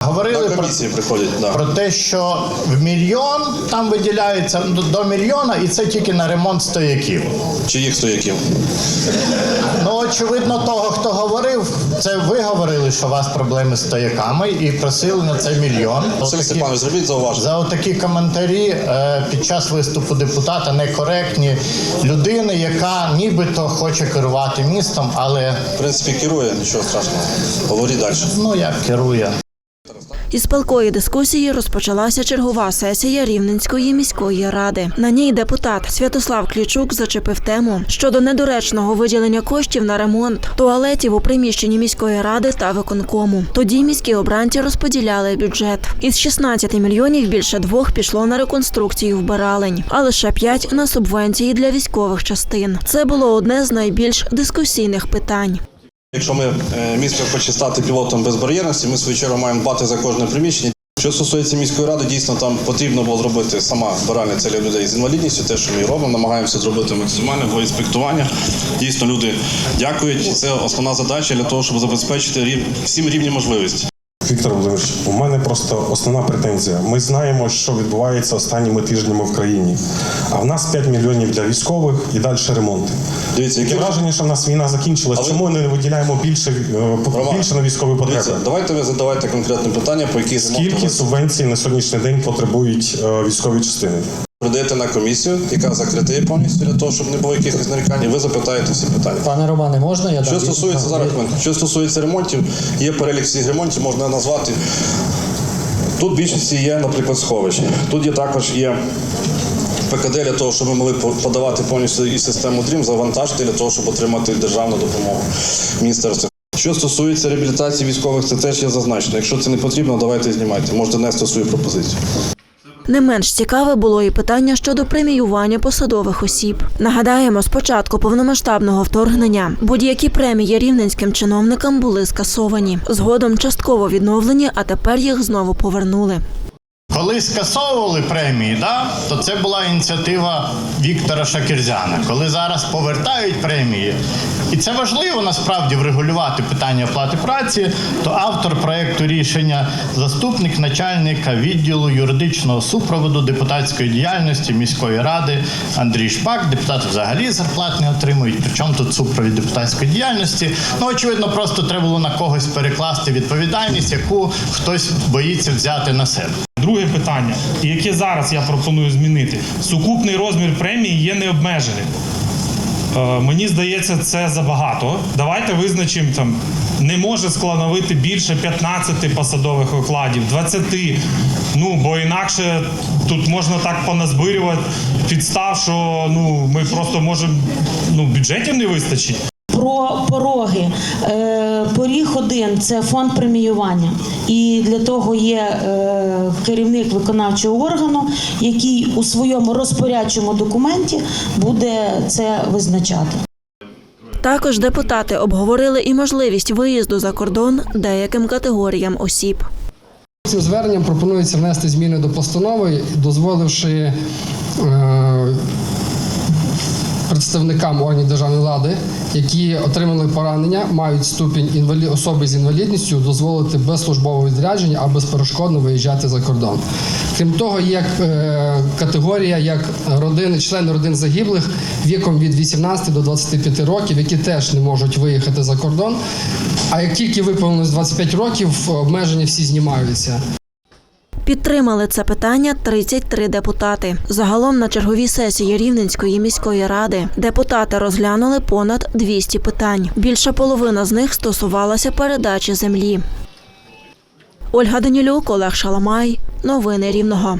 Говорили про, приходять, да. про те, що в мільйон там виділяється до, до мільйона, і це тільки на ремонт стояків. Чиїх стояків? Ну, очевидно, того, хто говорив, це ви говорили, що у вас проблеми з стояками, і просили на це мільйон. Василь Степанович, зробіть зауваження. За отакі коментарі е, під час виступу депутата некоректні людини, яка нібито хоче керувати містом, але В принципі, керує, нічого страшного. Говоріть далі. ну як керує. Із палкої дискусії розпочалася чергова сесія Рівненської міської ради. На ній депутат Святослав Клічук зачепив тему щодо недоречного виділення коштів на ремонт туалетів у приміщенні міської ради та виконкому. Тоді міські обранці розподіляли бюджет. Із 16 мільйонів більше двох пішло на реконструкцію вбиралень, а лише п'ять на субвенції для військових частин. Це було одне з найбільш дискусійних питань. Якщо ми е, місто хоче стати пілотом безбар'єрності, ми свою чергу маємо дбати за кожне приміщення. Що стосується міської ради, дійсно там потрібно було зробити сама збиральня для людей з інвалідністю, те, що ми робимо, намагаємося зробити максимально бо інспектування. Дійсно, люди дякують. Це основна задача для того, щоб забезпечити рів... всім рівні можливості. Віктор Володимирович, у мене просто основна претензія. Ми знаємо, що відбувається останніми тижнями в країні. А в нас 5 мільйонів для військових і далі ремонти. Дивіться, Таке які враження, що в нас війна закінчилась. Але- Чому не виділяємо більше, е, Роман, більше на військові потреби? Дивіться, давайте ви задавайте конкретне питання, по яких Скільки субвенцій на сьогоднішній день потребують е, військові частини? передаєте на комісію, яка закрита повністю для того, щоб не було якихось нарікань, і ви запитаєте всі питання. Пане Романе, можна я Що дам стосується зараз, хвилинку. що стосується ремонтів, є перелік всіх ремонтів, можна назвати. Тут в більшості є, наприклад, сховищ. Тут є також є ПКД для того, щоб ми могли подавати повністю і систему ДРІМ, завантажити для того, щоб отримати державну допомогу міністерства. Що стосується реабілітації військових, це теж є зазначено. Якщо це не потрібно, давайте знімайте. Можете нести свою пропозицію. Не менш цікаве було і питання щодо преміювання посадових осіб. Нагадаємо, з початку повномасштабного вторгнення будь-які премії рівненським чиновникам були скасовані. Згодом частково відновлені, а тепер їх знову повернули. Коли скасовували премії, да, то це була ініціатива Віктора Шакірзяна. Коли зараз повертають премії, і це важливо насправді врегулювати питання оплати праці, то автор проекту рішення заступник начальника відділу юридичного супроводу депутатської діяльності міської ради Андрій Шпак. Депутати взагалі зарплат не отримують. Причому тут супровід депутатської діяльності. Ну очевидно, просто треба було на когось перекласти відповідальність, яку хтось боїться взяти на себе. Друге питання, яке зараз я пропоную змінити. Сукупний розмір премії є необмеженим. Е, мені здається, це забагато. Давайте визначимо там. Не може складовити більше 15 посадових окладів, 20. Ну бо інакше тут можна так поназбирювати підстав, що ну ми просто можемо ну бюджетів не вистачить. Про пороги. Е, Поріг один це фонд преміювання. І для того є е, керівник виконавчого органу, який у своєму розпорядчому документі буде це визначати. Також депутати обговорили і можливість виїзду за кордон деяким категоріям осіб. Цим зверненням пропонується внести зміни до постанови, дозволивши е, представникам органів державної влади, які отримали поранення, мають ступінь інвалі... особи з інвалідністю, дозволити без службового відрядження або безперешкодно виїжджати за кордон. Крім того, є е, категорія як родини, члени родин загиблих віком від 18 до 25 років, які теж не можуть виїхати за кордон. А як тільки виповнилось 25 років, обмеження всі знімаються. Підтримали це питання 33 депутати. Загалом на черговій сесії Рівненської міської ради депутати розглянули понад 200 питань. Більша половина з них стосувалася передачі землі. Ольга Данілюк, Олег Шаламай. Новини Рівного.